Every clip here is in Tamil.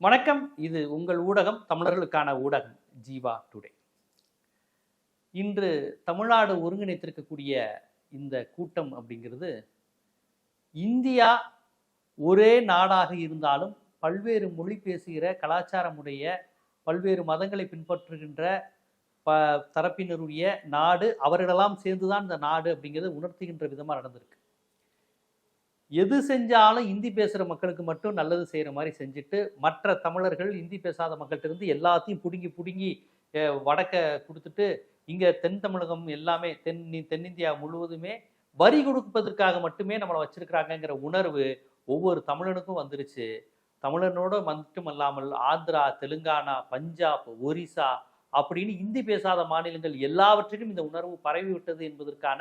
வணக்கம். இது உங்கள் ஊடகம் தமிழர்களுக்கான ஊடகம் ஜீவா டுடே. இன்று தமிழ்நாடு ஒருங்கிணைத்திருக்கக்கூடிய இந்த கூட்டம் அப்படிங்கிறது இந்தியா ஒரே நாடாக இருந்தாலும் பல்வேறு மொழி பேசுகிற கலாச்சாரமுடைய பல்வேறு மதங்களை பின்பற்றுகின்ற ப தரப்பினருடைய நாடு அவர்களெல்லாம் சேர்ந்துதான் இந்த நாடு அப்படிங்கிறத உணர்த்துகின்ற விதமாக நடந்திருக்கு. எது செஞ்சாலும் இந்தி பேசுகிற மக்களுக்கு மட்டும் நல்லது செய்கிற மாதிரி செஞ்சுட்டு மற்ற தமிழர்கள் இந்தி பேசாத மக்கள்கிட்ட இருந்து எல்லாத்தையும் பிடுங்கி பிடுங்கி வடக்க கொடுத்துட்டு இங்கே தென் தமிழகம் எல்லாமே தென் தென்னிந்தியா முழுவதுமே வரி கொடுப்பதற்காக மட்டுமே நம்மளை வச்சிருக்கிறாங்கங்கிற உணர்வு ஒவ்வொரு தமிழனுக்கும் வந்துருச்சு. தமிழனோட மட்டும் அல்லாமல் ஆந்திரா தெலுங்கானா பஞ்சாப் ஒரிசா அப்படின்னு இந்தி பேசாத மாநிலங்கள் எல்லாவற்றிலும் இந்த உணர்வு பரவி விட்டது என்பதற்கான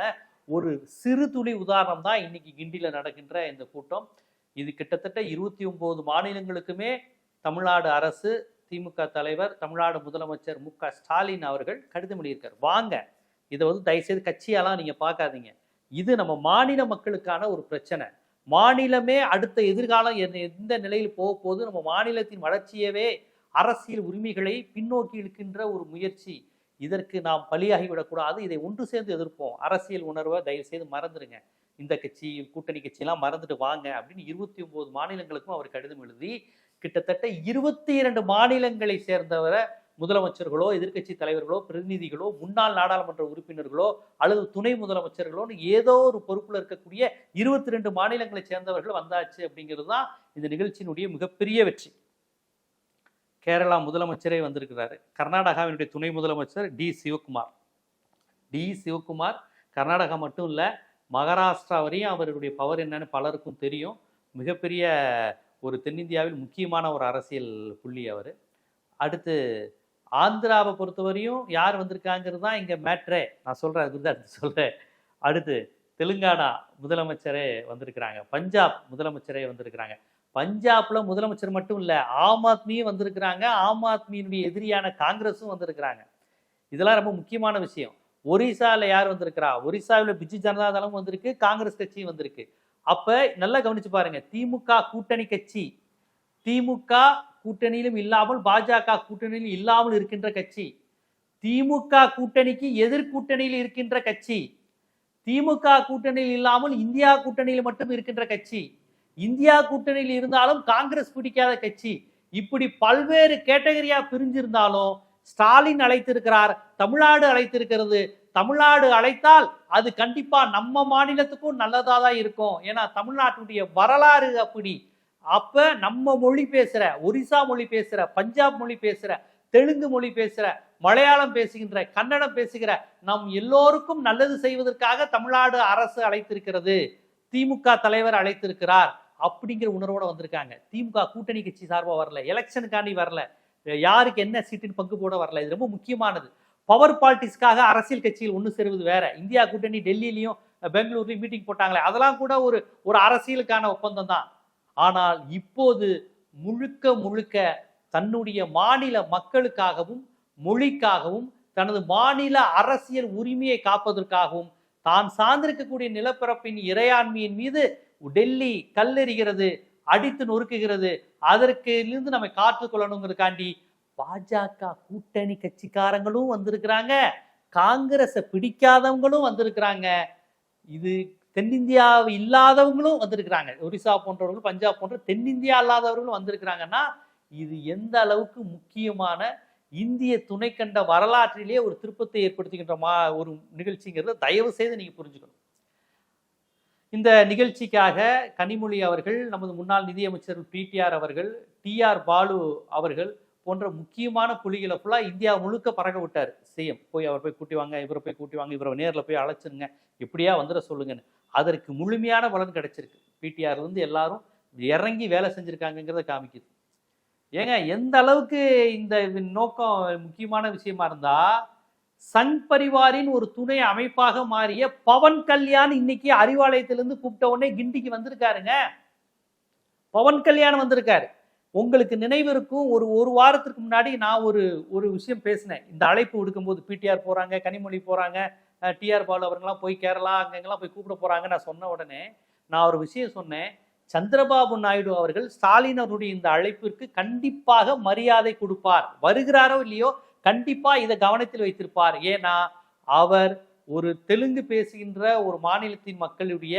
ஒரு சிறு துளி உதாரணம் தான் இன்னைக்கு கிண்டியில் நடக்கின்ற இந்த கூட்டம். இது கிட்டத்தட்ட இருபத்தி ஒன்பது மாநிலங்களுக்குமே தமிழ்நாடு அரசு திமுக தலைவர் தமிழ்நாடு முதலமைச்சர் மு க ஸ்டாலின் அவர்கள் கடிதம் எழுதியிருக்கார். வாங்க இதை வந்து தயவுசெய்து கட்சியெல்லாம் நீங்கள் பார்க்காதீங்க. இது நம்ம மாநில மக்களுக்கான ஒரு பிரச்சனை. மாநிலமே அடுத்த எதிர்காலம் எந்த- எந்த நிலையில் போக போது நம்ம மாநிலத்தின் வளர்ச்சியவே அரசியல் உரிமைகளை பின்னோக்கி இழுக்கின்ற ஒரு முயற்சி. இதற்கு நாம் பலியாகிவிடக்கூடாது. இதை ஒன்று சேர்ந்து எதிர்ப்போம். அரசியல் உணர்வை தயவு செய்து மறந்துடுங்க. இந்த கட்சி கூட்டணி கட்சியெல்லாம் மறந்துட்டு வாங்க அப்படின்னு இருபத்தி ஒன்பது மாநிலங்களுக்கும் அவர் கடிதம் எழுதி கிட்டத்தட்ட இருபத்தி இரண்டு மாநிலங்களை சேர்ந்தவரை முதலமைச்சர்களோ எதிர்க்கட்சி தலைவர்களோ பிரதிநிதிகளோ முன்னாள் நாடாளுமன்ற உறுப்பினர்களோ அல்லது துணை முதலமைச்சர்களோன்னு ஏதோ ஒரு பொறுப்பில் இருக்கக்கூடிய இருபத்தி ரெண்டு மாநிலங்களை சேர்ந்தவர்கள் வந்தாச்சு அப்படிங்கிறது தான் இந்த நிகழ்ச்சியினுடைய மிகப்பெரிய வெற்றி. கேரளா முதலமைச்சரே வந்திருக்கிறாரு. கர்நாடகாவினுடைய துணை முதலமைச்சர் டி சிவகுமார். டி சிவகுமார் கர்நாடகா மட்டும் இல்லை மகாராஷ்டிரா வரையும் அவருடைய பவர் என்னன்னு பலருக்கும் தெரியும். மிகப்பெரிய ஒரு தென்னிந்தியாவில் முக்கியமான ஒரு அரசியல் புள்ளி அவர். அடுத்து ஆந்திராவை பொறுத்தவரையும் யார் வந்திருக்காங்கிறது தான் இங்கே மேட்ரே நான் சொல்கிறேன் அதுக்கு தான் அடுத்து சொல்கிறேன் அடுத்து தெலுங்கானா முதலமைச்சரே வந்திருக்கிறாங்க. பஞ்சாப் முதலமைச்சரே வந்திருக்கிறாங்க. பஞ்சாப்ல முதலமைச்சர் மட்டும் இல்ல ஆம் ஆத்மியும் வந்திருக்கிறாங்க. ஆம் ஆத்மியினுடைய எதிரியான காங்கிரஸும் வந்திருக்கிறாங்க. இதெல்லாம் ரொம்ப முக்கியமான விஷயம். ஒரிசால யார் வந்திருக்கிறா? ஒரிசாவில் பிஜு ஜனதா தளம் வந்திருக்கு காங்கிரஸ் கட்சியும் வந்திருக்கு. அப்ப நல்லா கவனிச்சு பாருங்க திமுக கூட்டணி கட்சி திமுக கூட்டணியிலும் இல்லாமல் பாஜக கூட்டணியிலும் இல்லாமல் இருக்கின்ற கட்சி திமுக கூட்டணிக்கு எதிர்கூட்டணியில் இருக்கின்ற கட்சி திமுக கூட்டணியில் இல்லாமல் இந்தியா கூட்டணியில் மட்டும் இருக்கின்ற கட்சி இந்தியா கூட்டணியில் இருந்தாலும் காங்கிரஸ் பிடிக்காத கட்சி. இப்படி பல்வேறு கேட்டகரியா பிரிஞ்சிருந்தாலும் ஸ்டாலின் அழைத்திருக்கிறார் தமிழ்நாடு அழைத்திருக்கிறது. தமிழ்நாடு அழைத்தால் அது கண்டிப்பா நம்ம மாநிலத்துக்கும் நல்லதா தான் இருக்கும். ஏன்னா தமிழ்நாட்டுடைய வரலாறு அப்படி. அப்ப நம்ம மொழி பேசுற ஒரிசா மொழி பேசுற பஞ்சாப் மொழி பேசுற தெலுங்கு மொழி பேசுற மலையாளம் பேசுகின்ற கன்னடம் பேசுகிற நம் எல்லோருக்கும் நல்லது செய்வதற்காக தமிழ்நாடு அரசு அழைத்திருக்கிறது. திமுக தலைவர் அழைத்திருக்கிறார். அப்படிங்கிற உணர்வோட வந்திருக்காங்க. திமுக கூட்டணி கட்சி சார்பாக வரல எலெக்ஷனுக்காண்டி வரல யாருக்கு என்ன சீட்டின் பங்கு போட வரல இது ரொம்ப முக்கியமானது. பவர் பாலிட்டிக்ஸ்க்காக அரசியல் கட்சிகள் ஒன்று சேருவது வேற. இந்தியா கூட்டணி டெல்லியிலையும் பெங்களூர்லையும் மீட்டிங் போட்டாங்களே அதெல்லாம் கூட ஒரு ஒரு அரசியலுக்கான ஒப்பந்தம் தான். ஆனால் இப்போது முழுக்க முழுக்க தன்னுடைய மாநில மக்களுக்காகவும் மொழிக்காகவும் தனது மாநில அரசியல் உரிமையை காப்பதற்காகவும் தான் சார்ந்திருக்கக்கூடிய நிலப்பரப்பின் இறையாண்மையின் மீது டெல்லி கல்லெறிகிறது அடித்து நொறுக்குகிறது. அதற்கு இருந்து நம்ம காத்துக்கொள்ளணுங்கிறதுக்காண்டி பாஜக கூட்டணி கட்சிக்காரங்களும் வந்திருக்கிறாங்க. காங்கிரஸை பிடிக்காதவங்களும் வந்திருக்கிறாங்க. இது தென்னிந்தியா இல்லாதவங்களும் வந்திருக்கிறாங்க. ஒரிசா போன்றவர்கள் பஞ்சாப் போன்ற தென்னிந்தியா இல்லாதவர்களும் வந்திருக்கிறாங்கன்னா இது எந்த அளவுக்கு முக்கியமான இந்திய துணைக்கண்ட வரலாற்றிலேயே ஒரு திருப்பத்தை ஏற்படுத்துகின்ற மா ஒரு நிகழ்ச்சிங்கிறத தயவு செய்து நீங்க புரிஞ்சுக்கணும். இந்த நிகழ்ச்சிக்காக கனிமொழி அவர்கள் நமது முன்னாள் நிதியமைச்சர் பிடிஆர் அவர்கள் டிஆர் பாலு அவர்கள் போன்ற முக்கியமான புலிகளை ஃபுல்லாக இந்தியா முழுக்க பறக்க விட்டார். சிஎம் போய் அவர் போய் கூட்டி வாங்க இவரை போய் கூட்டி வாங்க இவரை நேரில் போய் அழைச்சிருங்க இப்படியா வந்துட சொல்லுங்கன்னு. அதற்கு முழுமையான பலன் கிடைச்சிருக்கு. பிடிஆர்லேருந்து எல்லாரும் இறங்கி வேலை செஞ்சிருக்காங்கங்கிறத காமிக்குது. ஏங்க எந்த அளவுக்கு இந்த இது நோக்கம் முக்கியமான விஷயமா இருந்தால் சங் பரிவாரின் ஒரு துணை அமைப்பாக மாறிய பவன் கல்யாண் இன்னைக்கு அறிவாலயத்திலிருந்து கூப்பிட்ட உடனே கிண்டிக்கு வந்திருக்காருங்க. பவன் கல்யாண் வந்திருக்காரு. உங்களுக்கு நினைவு இருக்கும் ஒரு ஒரு வாரத்திற்கு முன்னாடி நான் ஒரு ஒரு விஷயம் பேசினேன். இந்த அழைப்பு விடுக்கும்போது பிடிஆர் போறாங்க கனிமொழி போறாங்க டிஆர் பாலு அவங்கெல்லாம் போய் கேரளா அங்கங்கெல்லாம் போய் கூப்பிட போறாங்க நான் சொன்ன உடனே நான் ஒரு விஷயம் சொன்னேன். சந்திரபாபு நாயுடு அவர்கள் ஸ்டாலின் அவருடைய இந்த அழைப்பிற்கு கண்டிப்பாக மரியாதை கொடுப்பார். வருகிறாரோ இல்லையோ கண்டிப்பா இதை கவனத்தில் வைத்திருப்பார். ஏன்னா அவர் ஒரு தெலுங்கு பேசுகின்ற ஒரு மாநிலத்தின் மக்களுடைய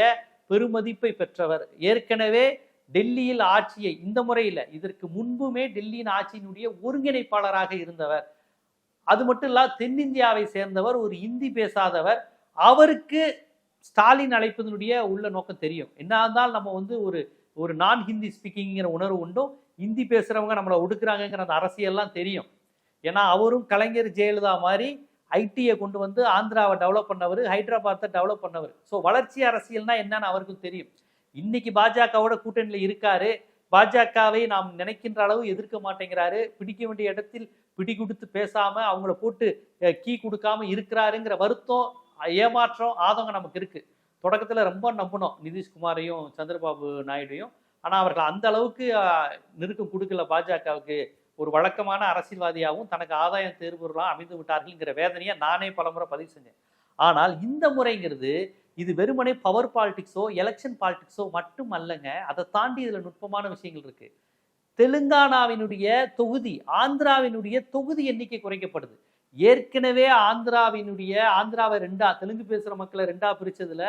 பெருமதிப்பை பெற்றவர். ஏற்கனவே டெல்லியில் ஆட்சியை இந்த முறையில் இதற்கு முன்புமே டெல்லியின் ஆட்சியினுடைய ஒருங்கிணைப்பாளராக இருந்தவர். அது மட்டும் இல்ல தென்னிந்தியாவை சேர்ந்தவர் ஒரு இந்தி பேசாதவர். அவருக்கு ஸ்டாலின் அழைப்பதனுடைய உள்ள நோக்கம் தெரியும். என்ன இருந்தாலும் நம்ம வந்து ஒரு ஒரு நான் ஹிந்தி ஸ்பீக்கிங்கிற உணர்வு உண்டும் ஹிந்தி பேசுறவங்க நம்மளை ஒடுக்குறாங்கங்கிற அந்த அரசியல்லாம் தெரியும். ஏன்னா அவரும் கலைஞர் ஜெயலலிதா மாதிரி ஐடியை கொண்டு வந்து ஆந்திராவை டெவலப் பண்ணவர் ஹைதராபாத்தை டெவலப் பண்ணவர். ஸோ வளர்ச்சி அரசியல்னா என்னன்னு அவருக்கும் தெரியும். இன்னைக்கு பாஜகவோட கூட்டணியில் இருக்காரு. பாஜகவை நாம் நினைக்கின்ற அளவு எதிர்க்க மாட்டேங்கிறாரு. பிடிக்க வேண்டிய இடத்தில் பிடி கொடுத்து பேசாம அவங்கள போட்டு கீ கொடுக்காம இருக்கிறாருங்கிற வருத்தம் ஏமாற்றம் ஆதங்கம் நமக்கு இருக்கு. தொடக்கத்துல ரொம்ப நம்பினோம் நிதிஷ்குமாரையும் சந்திரபாபு நாயுடையும். ஆனா அவர்கள் அந்த அளவுக்கு நெருக்கம் கொடுக்கல பாஜகவுக்கு. ஒரு வழக்கமான அரசியல்வாதியாகவும் தனக்கு ஆதாயம் தேர்வுலாம் அமைந்து விட்டார்கள்ங்கிற வேதனையை நானே பலமுறை பதிவு செஞ்சேன். ஆனால் இந்த முறைங்கிறது இது வெறுமனே பவர் பாலிடிக்ஸோ எலெக்ஷன் பாலிடிக்ஸோ மட்டும் அல்லங்க. அதை தாண்டி இதில் நுட்பமான விஷயங்கள் இருக்கு. தெலுங்கானாவினுடைய தொகுதி ஆந்திராவினுடைய தொகுதி எண்ணிக்கை குறைக்கப்படுது. ஏற்கனவே ஆந்திராவினுடைய ஆந்திராவை ரெண்டா தெலுங்கு பேசுகிற மக்களை ரெண்டா பிரித்ததில்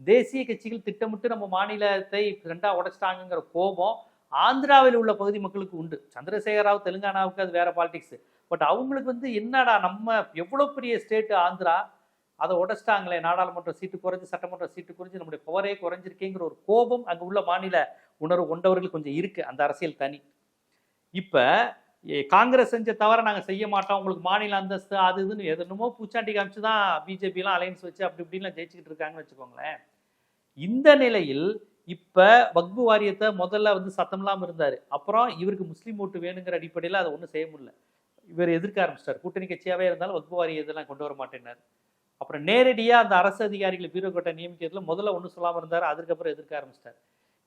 தேசிய கட்சிகள் திட்டமிட்டு நம்ம மாநிலத்தை ரெண்டா உடைச்சிட்டாங்கிற கோபம் ஆந்திராவில் உள்ள பகுதி மக்களுக்கு உண்டு. சந்திரசேகர ராவ் தெலுங்கானாவுக்கு அது வேற பாலிடிக்ஸ் பட் அவங்களுக்கு வந்து என்னடா நம்ம எவ்வளோ பெரிய ஸ்டேட்டு ஆந்திரா? அதை உடைச்சிட்டாங்களே நாடாளுமன்ற சீட்டு குறைஞ்சி சட்டமன்ற சீட்டு குறைஞ்சி நம்முடைய பவரே குறைஞ்சிருக்கேங்கிற ஒரு கோபம் அங்கே உள்ள மாநில உணர்வு கொண்டவர்கள் கொஞ்சம் இருக்கு. அந்த அரசியல் தனி. இப்போ ஏ, காங்கிரஸ் செஞ்ச தவிர நாங்கள் செய்ய மாட்டோம். உங்களுக்கு மாநில அந்தஸ்து அது இதுன்னு எதனமோ பூச்சாண்டி காமிச்சு தான் பிஜேபிலாம் அலையன்ஸ் வச்சு அப்படி இப்படின்லாம் ஜெயிச்சுக்கிட்டு இருக்காங்கன்னு வச்சுக்கோங்களேன். இந்த நிலையில் இப்போ வக்பு வாரியத்தை முதல்ல வந்து சத்தம் இல்லாமல் இருந்தார். அப்புறம் இவருக்கு முஸ்லீம் ஓட்டு வேணுங்கிற அடிப்படையில் அதை ஒன்றும் செய்ய முடியல. இவர் எதிர்க்க ஆரம்பிச்சிட்டார். கூட்டணி கட்சியாகவே இருந்தாலும் வக்பு வாரியத்தெல்லாம் கொண்டு வர மாட்டேன்னார். அப்புறம் நேரடியாக அந்த அரசு அதிகாரிகளை பீரோக்கட்டை நியமிக்கிறதுல முதல்ல ஒன்றும் சொல்லாமல் இருந்தார். அதுக்கப்புறம் எதிர்க்க ஆரம்பிச்சிட்டார்.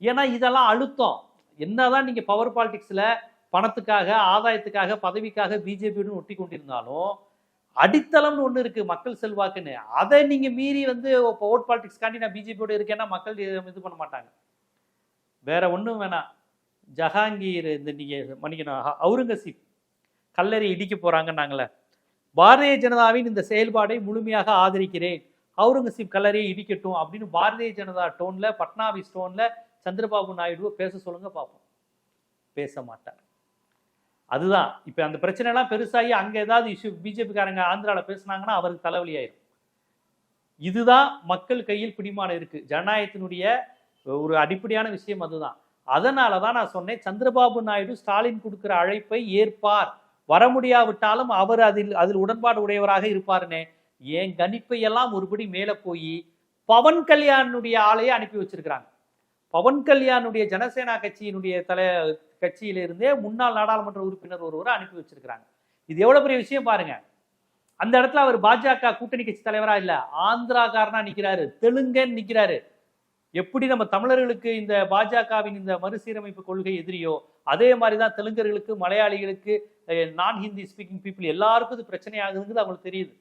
ஏன்னா இதெல்லாம் அழுத்தம். என்னதான் நீங்கள் பவர் பாலிடிக்ஸில் பணத்துக்காக ஆதாயத்துக்காக பதவிக்காக பிஜேபியுடன் ஒட்டி கொண்டிருந்தாலும் அடித்தளம்னு ஒன்று இருக்குது மக்கள் செல்வாக்குன்னு. அதை நீங்கள் மீறி வந்து இப்போ ஓட் பாலிடிக்ஸ்க்காண்டி நான் பிஜேபியோட இருக்கேன்னா மக்கள் இது பண்ண மாட்டாங்க. வேற ஒன்றும் வேணாம் ஜஹாங்கீர் இந்த நீங்கள் மன்னிக்கணும் அவுரங்கசீப் கல்லறை இடிக்க நாங்களே பாரதிய ஜனதாவின் இந்த செயல்பாடை முழுமையாக ஆதரிக்கிறேன். அவுரங்கசீப் கல்லறையை இடிக்கட்டும் அப்படின்னு பாரதிய ஜனதா டோனில் பட்னாவிஸ் டோனில் சந்திரபாபு நாயுடுவை பேச சொல்லுங்க பார்ப்போம். பேச மாட்டார். அதுதான். இப்போ அந்த பிரச்சனைலாம் பெருசாகி அங்கே ஏதாவது இஷ்யூ பிஜேபிக்காரங்க ஆந்திராவில் பேசுனாங்கன்னா அவருக்கு தலைவலி ஆயிரும் இதுதான் மக்கள் கையில் பிடிமானம் இருக்குது ஜனநாயகத்தினுடைய ஒரு அடிப்படையான விஷயம் அதுதான். அதனால தான் நான் சொன்னேன் சந்திரபாபு நாயுடு ஸ்டாலின் கொடுக்குற அழைப்பை ஏற்பார். வர முடியாவிட்டாலும் அவர் அதில் அதில் உடன்பாடு உடையவராக இருப்பாருனே. என் கணிப்பை எல்லாம் ஒருபடி மேலே போய் பவன் கல்யாணுடைய ஆளையே அனுப்பி வச்சிருக்கிறாங்க. பவன் கல்யாணுடைய ஜனசேனா கட்சியினுடைய தலை கட்சியிலிருந்தே முன்னாள் நாடாளுமன்ற உறுப்பினர் ஒருவரை அனுப்பி வச்சிருக்கிறாங்க. இது எவ்வளவு பெரிய விஷயம் பாருங்க. அந்த இடத்துல அவர் பாஜக கூட்டணி கட்சி தலைவரா இல்லை ஆந்திராக்காரனா நிக்கிறாரு தெலுங்கன்னு நிக்கிறாரு. எப்படி நம்ம தமிழர்களுக்கு இந்த பாஜகவின் இந்த மறுசீரமைப்பு கொள்கை எதிரியோ அதே மாதிரி தான் தெலுங்கர்களுக்கு மலையாளிகளுக்கு நான் ஹிந்தி ஸ்பீக்கிங் பீப்புள் எல்லாருக்கும் இது பிரச்சனையாகுதுங்கிறது அவங்களுக்கு தெரியுது.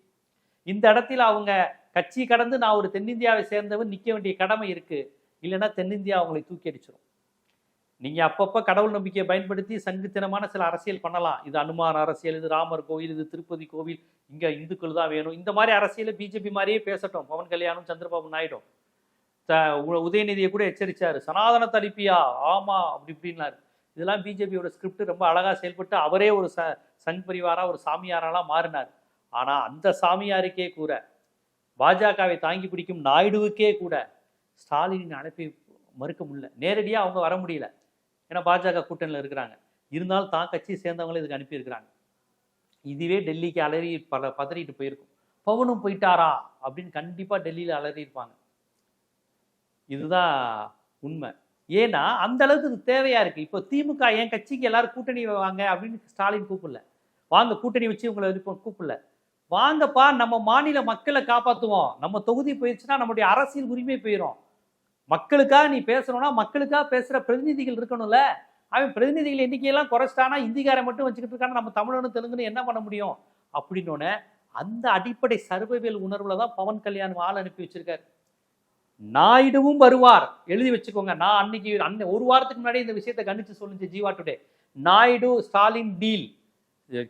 இந்த இடத்துல அவங்க கட்சி கடந்து நான் ஒரு தென்னிந்தியாவை சேர்ந்தவன் நிற்க வேண்டிய கடமை இருக்கு. இல்லைன்னா தென்னிந்தியா அவங்களை தூக்கி அடிச்சிடும் நீங்கள் அப்பப்போ கடவுள் நம்பிக்கையை பயன்படுத்தி சங்குத்தனமான சில அரசியல் பண்ணலாம். இது அனுமான அரசியல் இது ராமர் கோவில் இது திருப்பதி கோவில் இங்கே இந்துக்கள் தான் வேணும். இந்த மாதிரி அரசியலை பிஜேபி மாதிரியே பேசட்டும். பவன் கல்யாணும் சந்திரபாபு நாயுடும் த- உ- உதயநிதியை கூட எச்சரிச்சாரு. சனாதன தலிப்பியா? ஆமா அப்படி இப்படின்னாரு. இதெல்லாம் பிஜேபியோட ஸ்கிரிப்ட் ரொம்ப அழகாக செயல்பட்டு அவரே ஒரு ச சங் பரிவாராக ஒரு சாமியாரெல்லாம் மாறினார். ஆனால் அந்த சாமியாருக்கே கூட பாஜகவை தாங்கி பிடிக்கும் நாயுடுவுக்கே கூட ஸ்டாலினின் அழைப்பை மறுக்க முடியல. நேரடியாக அவங்க வர முடியல. ஏன்னா பாஜக கூட்டணியில் இருக்கிறாங்க. இருந்தாலும் தான் கட்சியை சேர்ந்தவங்களே இதுக்கு அனுப்பியிருக்கிறாங்க. இதுவே டெல்லிக்கு அலறி பல பதறிட்டு போயிருக்கும். பவனும் போயிட்டாரா? அப்படின்னு கண்டிப்பாக டெல்லியில அலறி இருப்பாங்க இதுதான் உண்மை. ஏன்னா அந்த அளவுக்கு இது தேவையா இருக்கு. இப்போ திமுக என் கட்சிக்கு எல்லாரும் கூட்டணி வாங்க அப்படின்னு ஸ்டாலின் கூப்பிடல. வாங்க கூட்டணி வச்சு உங்களை விருப்பம் கூப்பிடல. வாங்கப்பா நம்ம மாநில மக்களை காப்பாற்றுவோம் நம்ம தொகுதி போயிடுச்சுன்னா நம்முடைய அரசியல் உரிமை போயிடும் மக்களுக்காக நீ பேசணும்னா மக்களுக்காக பேசுகிற பிரதிநிதிகள் இருக்கணும்ல? அவன் பிரதிநிதிகள் எண்ணிக்கையெல்லாம் குறைச்சிட்டானா இந்திக்காரை மட்டும் வச்சுக்கிட்டு இருக்கானா நம்ம தமிழனும் தெலுங்குன்னு என்ன பண்ண முடியும்? அப்படின்னோடனே அந்த அடிப்படை சர்வவியல் உணர்வில் தான் பவன் கல்யாண் ஆள் அனுப்பி வச்சிருக்காரு. நாயுடுவும் வருவார். எழுதி வச்சுக்கோங்க. நான் அன்னைக்கு அன்னை ஒரு வாரத்துக்கு முன்னாடி இந்த விஷயத்தை கணிச்சு சொல்லுச்சு ஜீவா டுடே. நாயுடு ஸ்டாலின் டீல்.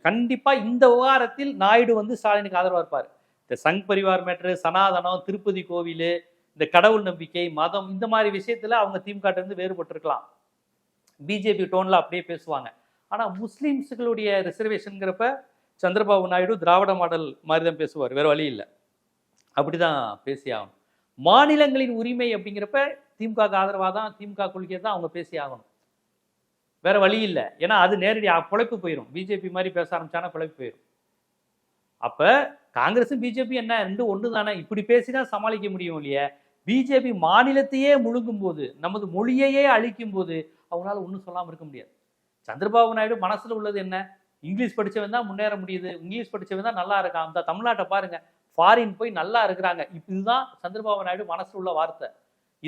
கண்டிப்பாக இந்த விவகாரத்தில் நாயுடு வந்து ஸ்டாலினுக்கு ஆதரவாக இருப்பார். இந்த சங் பரிவார் மேட்ரு சனாதனம் திருப்பதி கோவில் இந்த கடவுள் நம்பிக்கை மதம் இந்த மாதிரி விஷயத்துல அவங்க திமுக வேறுபட்டிருக்கலாம். பிஜேபி டோன்ல அப்படியே பேசுவாங்க. ஆனா முஸ்லீம்ஸுகளுடைய ரிசர்வேஷனுங்கிறப்ப சந்திரபாபு நாயுடு திராவிட மாடல் மாதிரி தான் பேசுவார் வேற வழி இல்லை. அப்படிதான் பேசி ஆகணும். மாநிலங்களின் உரிமை அப்படிங்கிறப்ப திமுக ஆதரவாக தான் திமுக கொள்கையை தான் அவங்க பேசி ஆகணும். வேற வழி இல்லை. ஏன்னா அது நேரடி பிழைப்பு போயிடும் பிஜேபி மாதிரி பேச ஆரம்பிச்சானா பிழைப்பு போயிடும் அப்ப காங்கிரஸும் பிஜேபி என்ன ரெண்டு ஒன்று தானே இப்படி பேசினா சமாளிக்க முடியும் இல்லையா? பிஜேபி மாநிலத்தையே முழுங்கும் போது நமது மொழியையே அழிக்கும் போது அவங்களால ஒன்றும் சொல்லாமல் இருக்க முடியாது. சந்திரபாபு நாயுடு மனசில் உள்ளது என்ன? இங்கிலீஷ் படித்தவன் தான் முன்னேற முடியுது. இங்கிலீஷ் படிச்சவன் தான் நல்லா இருக்கான். அந்த தமிழ்நாட்டை பாருங்க ஃபாரின் போய் நல்லா இருக்கிறாங்க. இதுதான் சந்திரபாபு நாயுடு மனசில் உள்ள வார்த்தை.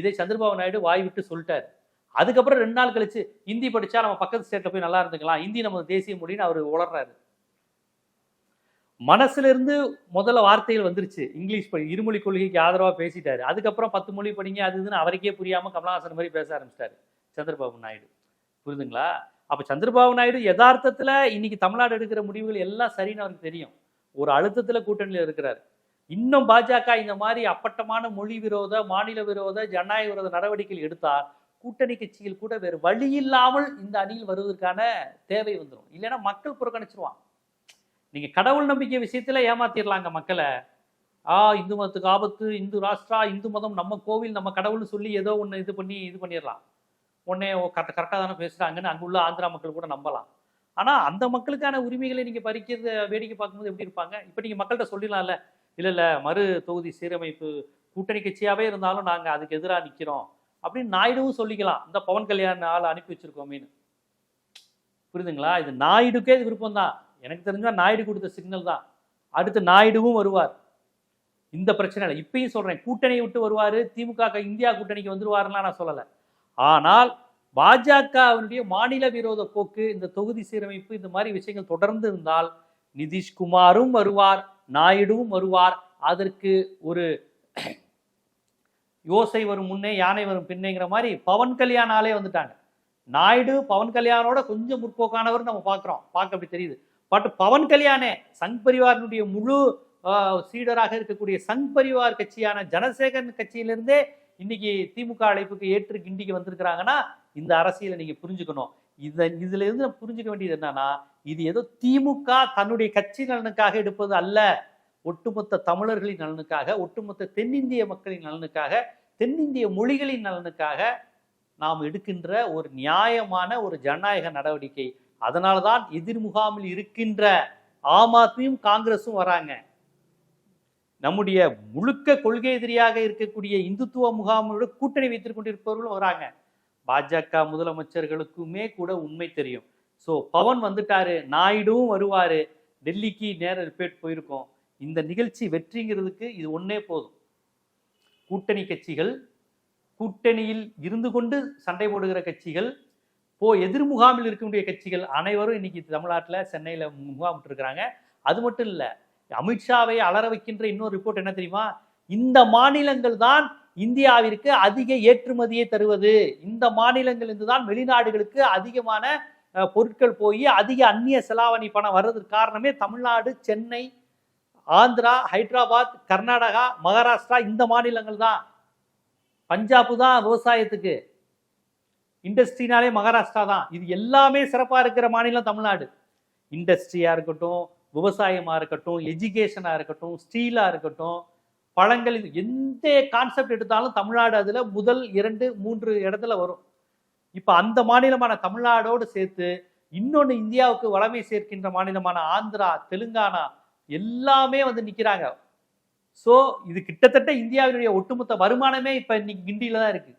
இதை சந்திரபாபு நாயுடு வாய் விட்டு சொல்லிட்டார். அதுக்கப்புறம் ரெண்டு நாள் கழிச்சு ஹிந்தி படிச்சா நம்ம பக்கத்து ஸ்டேட்ல போய் நல்லா இருந்துக்கலாம். ஹிந்தி நமது தேசிய மொழின்னு அவர் உளர்றாரு. மனசுல இருந்து முதல்ல வார்த்தைகள் வந்துருச்சு. இங்கிலீஷ் படி இருமொழி கொள்கைக்கு ஆதரவாக பேசிட்டாரு. அதுக்கப்புறம் பத்து மொழி படிங்க அது இதுன்னு அவருக்கே புரியாமல் கமலஹாசன் மாதிரி பேச ஆரம்பிச்சிட்டாரு சந்திரபாபு நாயுடு. புரிதுங்களா அப்போ சந்திரபாபு நாயுடு யதார்த்தத்துல இன்னைக்கு தமிழ்நாடு எடுக்கிற முடிவுகள் எல்லாம் சரின்னு அவருக்கு தெரியும். ஒரு அழுத்தத்துல கூட்டணியில இருக்கிறார். இன்னும் பாஜக இந்த மாதிரி அப்பட்டமான மொழி விரோத மாநில விரோத ஜனநாயக விரோத நடவடிக்கைகள் எடுத்தால் கூட்டணி கட்சிகள் கூட வேறு வழி இல்லாமல் இந்த அணியில் வருவதற்கான தேவை வந்துடும் இல்லைன்னா மக்கள் புறக்கணிச்சிருவான் நீங்கள் கடவுள் நம்பிக்கை விஷயத்தில் ஏமாத்திடலாங்க மக்களை. ஆ இந்து மதத்துக்கு ஆபத்து இந்து ராஷ்டிரா இந்து மதம் நம்ம கோவில் நம்ம கடவுள்னு சொல்லி ஏதோ ஒன்று இது பண்ணி இது பண்ணிடலாம் உடனே கரெக்ட் கரெக்டாக தானே பேசுகிறாங்கன்னு அங்கே உள்ள ஆந்திரா மக்கள் கூட நம்பலாம். ஆனால் அந்த மக்களுக்கான உரிமைகளை நீங்கள் பறிக்கிறத வேடிக்கை பார்க்கும்போது எப்படி இருப்பாங்க? இப்போ நீங்கள் மக்கள்கிட்ட சொல்லிடலாம்ல. இல்லை இல்லை மறு தொகுதி சீரமைப்பு கூட்டணி கட்சியாகவே இருந்தாலும் நாங்கள் அதுக்கு எதிராக நிற்கிறோம் அப்படின்னு நாயுடுவும் சொல்லிக்கலாம். இந்த பவன் கல்யாண் ஆள் அனுப்பி வச்சிருக்கோமேனு புரியுதுங்களா? இது நாயுடுக்கே இது விருப்பம் தான் எனக்கு தெரிஞ்சா நாயுடு கொடுத்த சிக்னல் தான். அடுத்து நாயுடுவும் வருவார். இந்த பிரச்சனை இல்லை. இப்பயும் சொல்றேன் கூட்டணியை விட்டு வருவார். திமுக இந்தியா கூட்டணிக்கு வந்துருவாருலாம் நான் சொல்லலை. ஆனால் பாஜகவினுடைய மாநில விரோத போக்கு இந்த தொகுதி சீரமைப்பு இந்த மாதிரி விஷயங்கள் தொடர்ந்து இருந்தால் நிதிஷ்குமாரும் வருவார் நாயுடுவும் வருவார். அதற்கு ஒரு யோசை வரும் முன்னே யானை வரும் பின்னேங்கிற மாதிரி பவன் கல்யாணாலே வந்துட்டாங்க. நாயுடு பவன் கல்யாணோட கொஞ்சம் முற்போக்கானவர் நம்ம பார்க்குறோம் பார்க்க அப்படி தெரியுது. பட் பவன் கல்யாணே சங் பரிவாரினுடைய முழு சீடராக இருக்கக்கூடிய சங் பரிவார் கட்சியான ஜனசேகரன் கட்சியிலிருந்தே இன்னைக்கு திமுக அழைப்புக்கு ஏற்று கிண்டிக்கு வந்திருக்கிறாங்கன்னா இந்த அரசியலை நீங்க புரிஞ்சுக்கணும். இதை இதுல இருந்து நம்ம புரிஞ்சுக்க வேண்டியது என்னன்னா இது ஏதோ திமுக தன்னுடைய கட்சி நலனுக்காக எடுப்பது அல்ல. ஒட்டுமொத்த தமிழர்களின் நலனுக்காக ஒட்டுமொத்த தென்னிந்திய மக்களின் நலனுக்காக தென்னிந்திய மொழிகளின் நலனுக்காக நாம் எடுக்கின்ற ஒரு நியாயமான ஒரு ஜனநாயக நடவடிக்கை. அதனால தான் எதிர் முகாமில் இருக்கின்ற ஆம் ஆத்மியும் காங்கிரஸும் வராங்க. நம்முடைய முழுக்க கொள்கை எதிரியாக இருக்கக்கூடிய இந்துத்துவ முகாமோட கூட்டணி வைத்துக் கொண்டிருப்பவர்களும் வராங்க. பாஜக முதலமைச்சர்களுக்குமே கூட உண்மை தெரியும். ஸோ பவன் வந்துட்டாரு நாயுடுவும் வருவாரு. டெல்லிக்கு நேர ரிப்பேட் போயிருக்கோம். இந்த நிகழ்ச்சி வெற்றிங்கிறதுக்கு இது ஒன்றே போதும். கூட்டணி கட்சிகள் கூட்டணியில் இருந்து கொண்டு சண்டை போடுகிற கட்சிகள் இப்போ எதிர் முகாமில் இருக்கக்கூடிய கட்சிகள் அனைவரும் இன்னைக்கு தமிழ்நாட்டில் சென்னையில் முகாமிட்டு இருக்கிறாங்க அது மட்டும் இல்லை அமித்ஷாவை அலற வைக்கின்ற இன்னொரு ரிப்போர்ட் என்ன தெரியுமா? இந்த மாநிலங்கள் தான் இந்தியாவிற்கு அதிக ஏற்றுமதியை தருவது. இந்த மாநிலங்கள் தான் வெளிநாடுகளுக்கு அதிகமான பொருட்கள் போய் அதிக அந்நிய செலாவணி பணம் வர்றதுக்கு காரணமே தமிழ்நாடு சென்னை ஆந்திரா ஹைதராபாத் கர்நாடகா மகாராஷ்டிரா இந்த மாநிலங்கள் தான். பஞ்சாபு தான் விவசாயத்துக்கு. இண்டஸ்ட்ரினாலே மகாராஷ்டிரா தான். இது எல்லாமே சிறப்பாக இருக்கிற மாநிலம் தமிழ்நாடு. இண்டஸ்ட்ரியாக இருக்கட்டும் விவசாயமாக இருக்கட்டும் எஜுகேஷனாக இருக்கட்டும் ஸ்டீலாக இருக்கட்டும் பழங்கள் இது எந்த கான்செப்ட் எடுத்தாலும் தமிழ்நாடு அதில் முதல் இரண்டு மூன்று இடத்துல வரும். இப்போ அந்த மாநிலமான தமிழ்நாடோடு சேர்த்து இன்னொன்று இந்தியாவுக்கு வளமை சேர்க்கின்ற மாநிலமான ஆந்திரா தெலுங்கானா எல்லாமே வந்து நிற்கிறாங்க ஸோ இது கிட்டத்தட்ட இந்தியாவினுடைய ஒட்டுமொத்த வருமானமே இப்போ இன்னைக்கு கிண்டியில் தான் இருக்குது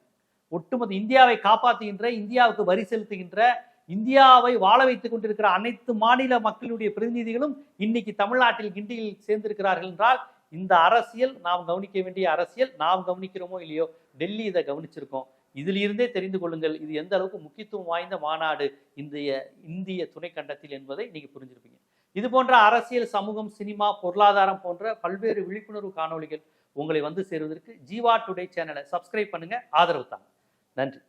ஒட்டுமொத்த இந்தியாவை காப்பாற்றுகின்ற இந்தியாவுக்கு வரி செலுத்துகின்ற இந்தியாவை வாழ வைத்துக் கொண்டிருக்கிற அனைத்து மாநில மக்களுடைய பிரதிநிதிகளும் இன்னைக்கு தமிழ்நாட்டில் கிண்டியில் சேர்ந்திருக்கிறார்கள் என்றால் இந்த அரசியல் நாம் கவனிக்க வேண்டிய அரசியல் நாம் கவனிக்கிறோமோ இல்லையோ டெல்லி இதை கவனிச்சிருக்கோம். இதிலிருந்தே தெரிந்து கொள்ளுங்கள் இது எந்த அளவுக்கு முக்கியத்துவம் வாய்ந்த மாநாடு இந்திய இந்திய துணைக்கண்டத்தில் என்பதை நீங்க புரிஞ்சிருப்பீங்க. இது போன்ற அரசியல் சமூகம் சினிமா பொருளாதாரம் போன்ற பல்வேறு விழிப்புணர்வு காணொளிகள் உங்களை வந்து சேருவதற்கு ஜீவா டுடே சேனலை சப்ஸ்கிரைப் பண்ணுங்க ஆதரவு தாங்க. நன்றி